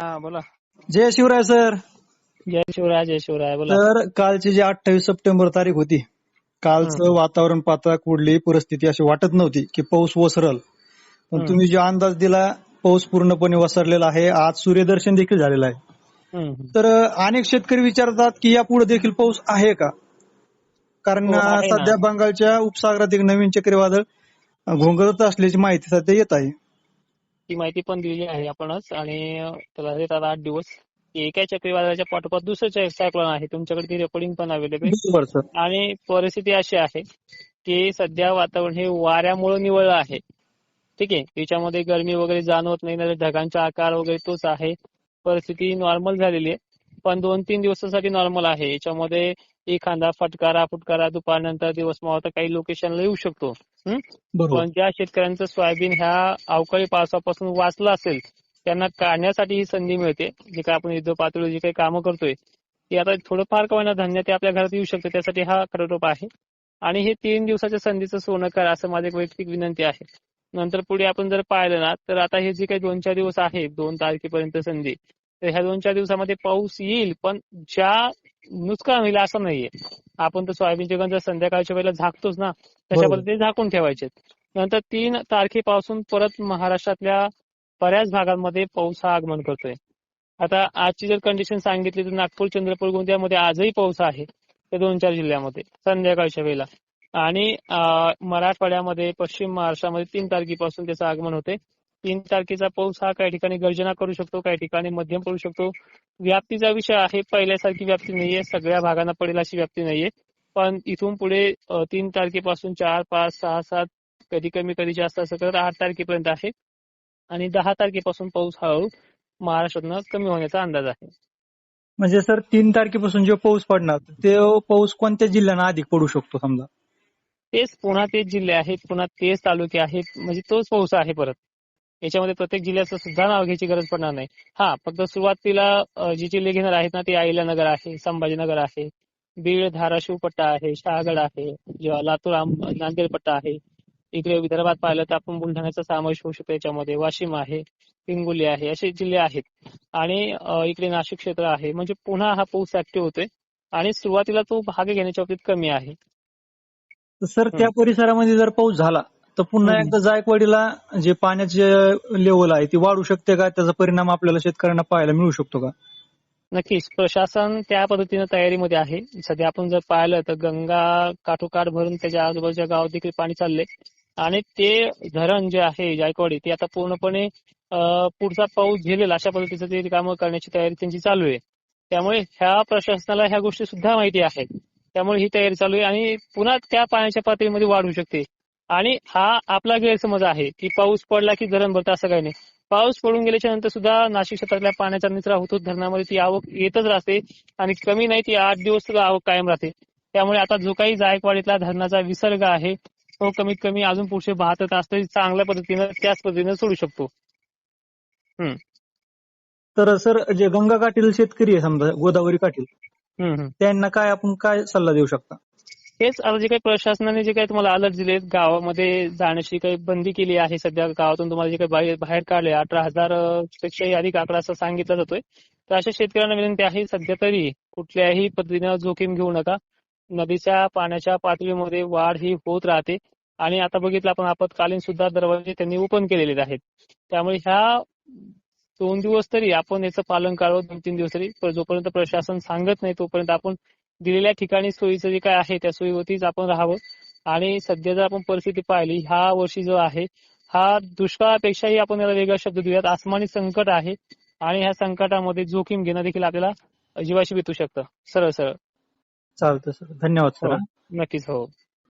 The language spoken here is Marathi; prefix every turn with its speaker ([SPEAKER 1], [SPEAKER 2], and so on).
[SPEAKER 1] हा बोला.
[SPEAKER 2] जय शिवराय सर.
[SPEAKER 1] जय शिवराय जय शिवराय बोला.
[SPEAKER 2] तर कालची जी अठ्ठावीस सप्टेंबर तारीख होती कालचं वातावरण पाहता कुठली परिस्थिती अशी वाटत नव्हती की पाऊस ओसरल. पण. तुम्ही जो अंदाज दिला पाऊस पूर्णपणे वसरलेला आहे आज सूर्यदर्शन देखील झालेलं आहे. तर अनेक शेतकरी विचारतात की यापुढे देखील पाऊस आहे का? कारण. सध्या बंगालच्या उपसागरात एक नवीन चक्रीवादळ घोंगरत असल्याची माहिती सध्या येत आहे.
[SPEAKER 1] ती माहिती पण दिली आहे आपणच. आणि त्याला देतात आठ दिवस. एका चक्रीवादळाच्या पाठोपाठ दुसरं सायक्लोन आहे. तुमच्याकडे ती रेकॉर्डिंग पण अवेलेबल आणि परिस्थिती अशी आहे की सध्या वातावरण हे वाऱ्यामुळे निवळलं आहे. ठीक आहे? त्याच्यामध्ये गरमी वगैरे जाणवत नाही. ढगांचा आकार वगैरे तोच आहे. परिस्थिती नॉर्मल झालेली आहे. पण दोन तीन दिवसासाठी नॉर्मल आहे. याच्यामध्ये एखादा फटकारा फुटकारा दुपारनंतर दिवस मावळता काही लोकेशनला येऊ शकतो. पण ज्या शेतकऱ्यांचं सोयाबीन ह्या अवकाळी पावसापासून वाचलं असेल त्यांना काढण्यासाठी ही संधी मिळते. जे काय आपण युद्ध पातळीवर जे काही कामं करतोय ते आता थोडंफार का होईना धान्य ते आपल्या घरात येऊ शकतं. त्यासाठी हा खरडोप आहे. आणि हे तीन दिवसाच्या संधीचं सोनं करा असं माझी एक वैयक्तिक विनंती आहे. नंतर पुढे आपण जर पाहिलं ना तर आता हे जे काही दोन चार दिवस आहे दोन तारखेपर्यंत संधी तर ह्या दोन चार दिवसामध्ये पाऊस येईल पण ज्या नुकसान होईल असं नाहीये. आपण तर सोयाबीनचे गंज संध्याकाळच्या वेळेला झाकतोच ना
[SPEAKER 2] त्याच्याबद्दल
[SPEAKER 1] ते झाकून ठेवायचे नंतर तीन तारखेपासून परत महाराष्ट्रातल्या बऱ्याच भागांमध्ये पाऊस हा आगमन करतोय. आता आजची जर कंडिशन सांगितली तर नागपूर चंद्रपूर गोंदियामध्ये आजही पाऊस आहे त्या दोन चार जिल्ह्यामध्ये संध्याकाळच्या वेळेला. आणि मराठवाड्यामध्ये पश्चिम महाराष्ट्रामध्ये तीन तारखेपासून त्याचं आगमन होते तीन तारखेचा पाऊस हा काही ठिकाणी गर्जना करू शकतो काही ठिकाणी मध्यम पडू शकतो. व्याप्तीचा विषय आहे पहिल्यासारखी व्याप्ती नाहीये सगळ्या भागांना पडेल अशी व्याप्ती नाहीये. पण इथून पुढे तीन तारखेपासून चार पाच सहा सात कधी कमी कधी जास्त असं करत आठ तारखेपर्यंत आहे. आणि दहा तारखेपासून पाऊस हळूहळू महाराष्ट्रातनं कमी होण्याचा अंदाज आहे.
[SPEAKER 2] म्हणजे सर तीन तारखेपासून जो पाऊस पडणार तो पाऊस कोणत्या जिल्ह्यांना अधिक पडू शकतो समजा?
[SPEAKER 1] तेच पुन्हा तेच जिल्हे आहेत पुन्हा तेच तालुके आहेत म्हणजे तोच पाऊस आहे परत. याच्यामध्ये प्रत्येक जिल्ह्याचं सुद्धा नाव घ्यायची गरज पडणार नाही. हा फक्त सुरुवातीला जी जिल्हे घेणार आहेत ना ते अहिल्यानगर आहे संभाजीनगर आहे बीड धाराशिव पट्टा आहे शहागड आहे लातूर नांदेड पट्टा आहे. इकडे विदर्भात पाहिलं तर आपण बुलढाण्याचा समावेश होऊ शकतो याच्यामध्ये. वाशिम आहे हिंगोली आहे असे जिल्हे आहेत. आणि इकडे नाशिक क्षेत्र आहे. म्हणजे पुन्हा हा पाऊस ऍक्टिव्ह होतोय आणि सुरुवातीला तो भाग घेण्याच्या बाबतीत कमी आहे.
[SPEAKER 2] सर त्या परिसरामध्ये जर पाऊस झाला तर पुन्हा. एकदा जायकवाडीला जे पाण्याचे लेवल आहे ती वाढू शकते का? त्याचा परिणाम आपल्याला शेतकऱ्यांना पाहायला मिळू शकतो का?
[SPEAKER 1] नक्कीच. प्रशासन त्या पद्धतीनं तयारीमध्ये आहे. सध्या आपण जर पाहिलं तर गंगा काठोकाठ भरून त्याच्या आजूबाजूच्या गावात देखील पाणी चाललंय. आणि ते धरण जे आहे जायकवाडी ते आता पूर्णपणे पुढचा पाऊस झेलेल अशा पद्धतीचं ते कामं करण्याची तयारी त्यांची चालू आहे. त्यामुळे ह्या प्रशासनाला ह्या गोष्टी सुद्धा माहिती आहेत. त्यामुळे ही तयारी चालू आहे आणि पुन्हा त्या पाण्याच्या पातळीमध्ये वाढ होऊ शकते. आणि हा आपला गैरसमज आहे की पाऊस पडला की धरण भरतं असं काही नाही. पाऊस पडून गेल्याच्यानंतर सुद्धा नाशिक क्षेत्रातल्या पाण्याचा निचरा होतो धरणामध्ये ती आवक येतच राहते आणि कमी नाही ती आठ दिवस सुद्धा आवक कायम राहते. त्यामुळे आता जो काही जायकवाडीतला धरणाचा विसर्ग आहे तो कमीत कमी अजून पुढचे बहात्तर तास तरी चांगल्या पद्धतीनं त्याच पद्धतीनं सोडू शकतो.
[SPEAKER 2] तर सर जे गंगा काठील शेतकरी आहे समजा गोदावरी काठील. त्यांना काय आपण काय सल्ला देऊ शकता?
[SPEAKER 1] हेच आता जे काही प्रशासनाने जे काही तुम्हाला अलर्ट दिलेत गावामध्ये जाण्याची काही बंदी केली आहे सध्या गावातून तुम्हाला जे काही बाहेर काढले अठरा हजार पेक्षाही अधिक आकडा असं सांगितला जातोय. तर अशा शेतकऱ्यांना विनंती आहे सध्या तरी कुठल्याही पद्धतीनं जोखीम घेऊ नका. नदीच्या पाण्याच्या पातळीमध्ये वाढ ही होत राहते. आणि आता बघितलं आपण आपत्कालीन सुद्धा दरवाजे त्यांनी ओपन केलेले आहेत. त्यामुळे ह्या दोन दिवस तरी आपण याचं पालन करावं दोन तीन दिवस तरी. पण जोपर्यंत प्रशासन सांगत नाही तोपर्यंत आपण दिलेल्या ठिकाणी सोयीचं जे काय आहे त्या सोयीवरतीच आपण राहावं. आणि सध्या जर आपण परिस्थिती पाहिली ह्या वर्षी जो आहे हा दुष्काळापेक्षाही आपण याला वेगळा शब्द देऊयात. आसमानी संकट आहे आणि ह्या संकटामध्ये जोखीम घेणं देखील आपल्याला जीवाशी बेतू शकतं. सरळ सरळ.
[SPEAKER 2] चालतं सर धन्यवाद सर.
[SPEAKER 1] हो. नक्कीच हो.